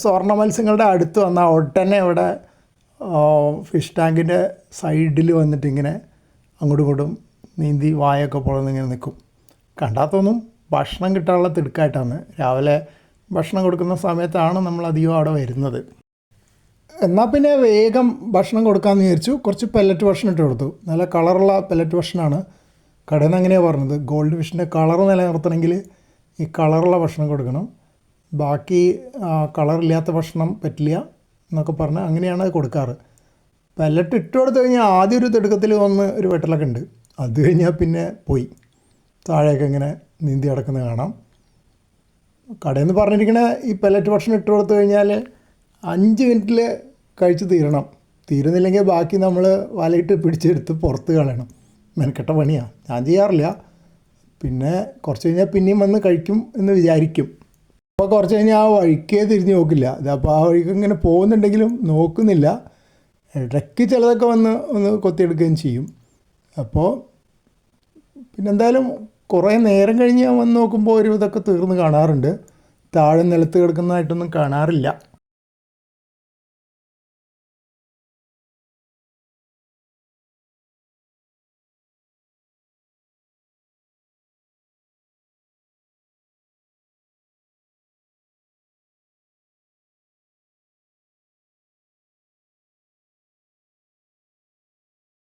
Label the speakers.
Speaker 1: സ്വർണ മത്സ്യങ്ങളുടെ അടുത്ത് വന്നാൽ ഒട്ടനെ ഇവിടെ ഫിഷ് ടാങ്കിന്റെ സൈഡിൽ വന്നിട്ട് ഇങ്ങനെ അങ്ങോട്ടും ഇങ്ങോട്ടും നീന്തി വായൊക്കെ ഇങ്ങനെ നിൽക്കും കണ്ടാത്തൊന്നും തോന്നും ഭക്ഷണം കിട്ടാനുള്ള തിടുക്കായിട്ടാണ്. രാവിലെ ഭക്ഷണം കൊടുക്കുന്ന സമയത്താണ് നമ്മൾ അധികം അവിടെ വരുന്നത്. എന്നാൽ പിന്നെ വേഗം ഭക്ഷണം കൊടുക്കാമെന്ന് വിചാരിച്ചു. കുറച്ച് പെല്ലറ്റ് ഭക്ഷണം ഇട്ട് കൊടുത്തു. നല്ല കളറുള്ള പെല്ലറ്റ് ഭക്ഷണമാണ്. കടയിൽ നിന്ന് അങ്ങനെയാണ് പറഞ്ഞത്. ഗോൾഡ് ഫിഷിന്റെ കളർ നിലനിർത്തണമെങ്കിൽ ഈ കളറുള്ള ഭക്ഷണം കൊടുക്കണം. ബാക്കി കളറില്ലാത്ത ഭക്ഷണം പറ്റില്ല എന്നൊക്കെ പറഞ്ഞ് അങ്ങനെയാണ് അത് കൊടുക്കാറ്. പെല്ലറ്റ് ഇട്ട് കൊടുത്തു കഴിഞ്ഞാൽ ആദ്യം ഒരു തിടുക്കത്തിൽ വന്ന് ഒരു വെട്ടലൊക്കെ ഉണ്ട്. അത് കഴിഞ്ഞാൽ പിന്നെ പോയി. താഴെയൊക്കെ ഇങ്ങനെ നീന്തി കിടക്കുന്നത് കാണാം. കടയിൽ നിന്ന് പറഞ്ഞിരിക്കണ ഈ പെല്ലറ്റ് ഭക്ഷണം ഇട്ട് കൊടുത്തു കഴിഞ്ഞാൽ അഞ്ച് മിനിറ്റിൽ കഴിച്ച് തീരണം. തീരുന്നില്ലെങ്കിൽ ബാക്കി നമ്മൾ വലയിട്ട് പിടിച്ചെടുത്ത് പുറത്ത് കളയണം. മെനക്കെട്ട പണിയാണ് ഞാൻ ചെയ്യാറില്ല. പിന്നെ കുറച്ച് കഴിഞ്ഞാൽ പിന്നെയും വന്ന് കഴിക്കും എന്ന് വിചാരിക്കും. അപ്പോൾ കുറച്ച് കഴിഞ്ഞാൽ ആ വഴിക്കേ തിരിഞ്ഞ് നോക്കില്ല. അപ്പോൾ ആ വഴിക്ക് ഇങ്ങനെ പോകുന്നുണ്ടെങ്കിലും നോക്കുന്നില്ല. ഇടയ്ക്ക് ചിലതൊക്കെ വന്ന് ഒന്ന് കൊത്തിയെടുക്കുകയും ചെയ്യും. അപ്പോൾ പിന്നെന്തായാലും കുറേ നേരം കഴിഞ്ഞ് വന്ന് നോക്കുമ്പോൾ ഒരു ഇതൊക്കെ തീർന്ന് കാണാറുണ്ട്. താഴെ നിലത്ത് കിടക്കുന്നതായിട്ടൊന്നും കാണാറില്ല.